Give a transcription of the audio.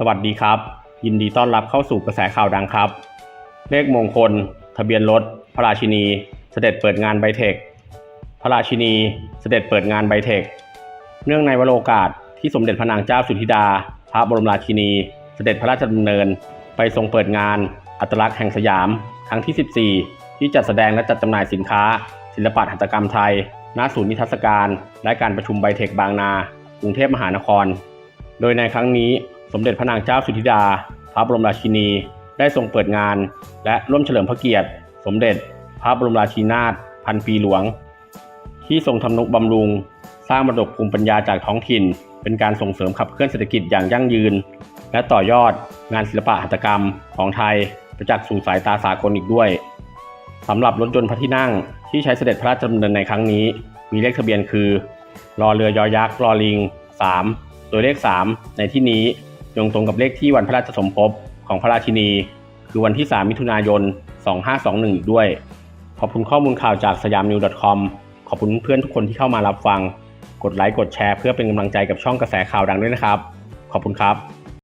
สวัสดีครับ ยินดีต้อนรับเข้าสู่กระแสข่าวดังครับ เลขมงคล ทะเบียนรถ พระราชินี เสด็จเปิดงานไบเทค พระราชินี เสด็จเปิดงานไบเทค เนื่องในวโรกาสที่สมเด็จพระนางเจ้าสุธิดา พระบรมราชินี เสด็จพระราชดำเนิน ไปทรงเปิดงาน อัตลักษณ์แห่งสยาม ครั้งที่ 14 ที่จัดแสดงและจัดจำหน่ายสินค้า ศิลปะหัตถกรรมไทย ณ ศูนย์นิทรรศการ และการประชุมไบเทคบางนา กรุงเทพมหานคร โดยในครั้งนี้ สมเด็จพระนางเจ้าสุธิดา พระบรมราชินี ได้ทรงเปิดงาน และร่วมเฉลิมพระเกียรติ สมเด็จ พระบรมราชินาถพันปีหลวง ที่ทรงทำนุบำรุง สร้างมรดกภูมิปัญญาจากท้องถิ่น เป็นการส่งเสริมขับเคลื่อนเศรษฐกิจอย่างยั่งยืน และต่อยอดงานศิลปะหัตถกรรมของไทยไปจากสู่สายตาสากลอีกด้วยสำหรับรถยนต์พระที่นั่งที่ใช้เสด็จพระราชดำเนินในครั้งนี้ มีเลขทะเบียนคือรอเรือยอยักษ์รอลิง 3 โดยเลข 3 ในที่นี้ ยงตรงกับเลขที่วันพระราชสมภพของพระราชินี คือวันที่ 3 มิถุนายน 2521 อีกด้วย ขอบคุณข้อมูลข่าวจากสยามนิว .com ขอบคุณเพื่อนทุกคนที่เข้ามารับฟัง กดไลค์กดแชร์เพื่อเป็นกำลังใจกับช่องกระแสข่าวดังด้วยนะครับ ขอบคุณครับ